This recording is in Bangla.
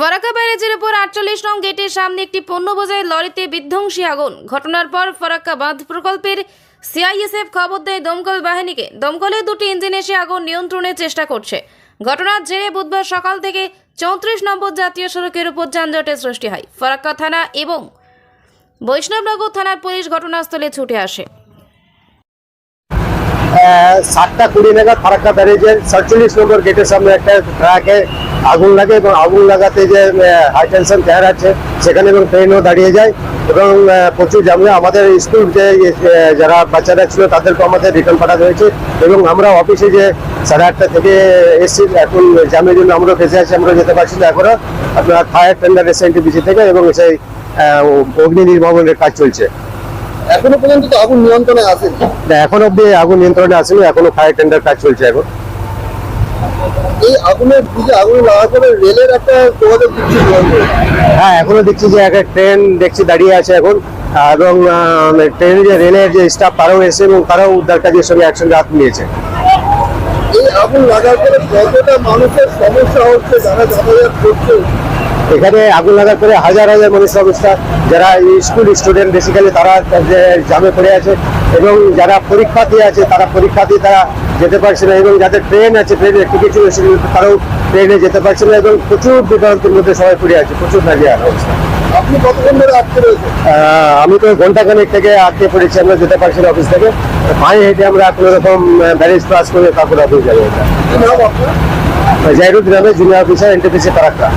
ফরাক্কা ব্যারেজের উপর আটচল্লিশ নং গেটের সামনে একটি পণ্য বোঝাই লরিতে বিধ্বংসী আগুন। ঘটনার পর ফরাক্কা বাঁধ প্রকল্পের সিআইএসএফ খবর দেয় দমকল বাহিনীকে। দমকলের দুটি ইঞ্জিন এসে আগুন নিয়ন্ত্রণের চেষ্টা করছে। ঘটনার জেরে বুধবার সকাল থেকে চৌত্রিশ নম্বর জাতীয় সড়কের উপর যানজটের সৃষ্টি হয়। ফরাক্কা থানা এবং বৈষ্ণবনগর থানার পুলিশ ঘটনাস্থলে ছুটে আসে। সাতটা কুড়ি নাগাদ ফারাক্কা ব্যারেজের সাতচল্লিশ নম্বর গেটের সামনে একটা ট্রাকে আগুন লাগে এবং আগুন লাগাতে যে হাই টেনশন চেয়ার আছে, সেখানে এবং ট্রেনও দাঁড়িয়ে যায় এবং প্রচুর জামলে আমাদের স্কুল যে যারা বাচ্চারা ছিল তাদেরকে আমাদের রিটার্ন পাঠাতে হয়েছে এবং আমরা অফিসে যে সাড়ে আটটা থেকে এসেছি, এখন জামের জন্য আমরা ফেসে আছি, আমরা যেতে পারছি না এখনও। আপনার ফায়ার টেন্ডার এসে এনটিপিসি থেকে এবং সেই অগ্নি নির্বাপনের কাজ চলছে। এখনও পর্যন্ত তো আগুন নিয়ন্ত্রণে আসেনি না, এখন অব্দি আগুন নিয়ন্ত্রণে আসেনি এখনও ফায়ার টেন্ডার কাজ চলছে এখন। এই আগুনের দিকে আগুন লাগার পরে রেলের একটা যোগাযোগ দিচ্ছি হ্যাঁ এখনও দেখছি যে একটা ট্রেন দেখছি দাঁড়িয়ে আছে এখন। এবং ট্রেনের যে রেলের যে স্টাফ তারাও এসে এবং তারাও উদ্ধার কাজের সঙ্গে একসঙ্গে হাত নিয়েছে এই আগুন লাগার পরে কতটা মানুষের সমস্যা হচ্ছে যারা যাতায়াত করছে? এখানে আগুন লাগার পরে হাজার হাজার মানুষ অবস্থা যারা স্কুল স্টুডেন্ট বেসিক্যালি তারা যে জামে পড়ে আছে এবং যারা পরীক্ষার্থী আছে তারা পরীক্ষার্থী তারা যেতে পারছে না এবং যাদের ট্রেন আছে ট্রেনে একটু কিছু এসে তারাও ট্রেনে যেতে পারছে না এবং প্রচুর বিভ্রান্তির মধ্যে সবাই পড়ে আছে প্রচুর নাজিয়া অবস্থা আপনি কতক্ষণ ধরে আটকে রয়েছে আহ, আমি তো ঘন্টাখানেক থেকে আটকে পড়েছি আমরা যেতে পারছি না অফিস থেকে। পায়ে হেঁটে আমরা কোনো রকম ব্যারেজ ক্লাস করে তারপরে অফিস যাব আপনার? Jahiruddin Ahmed junior officer NTPC Farakka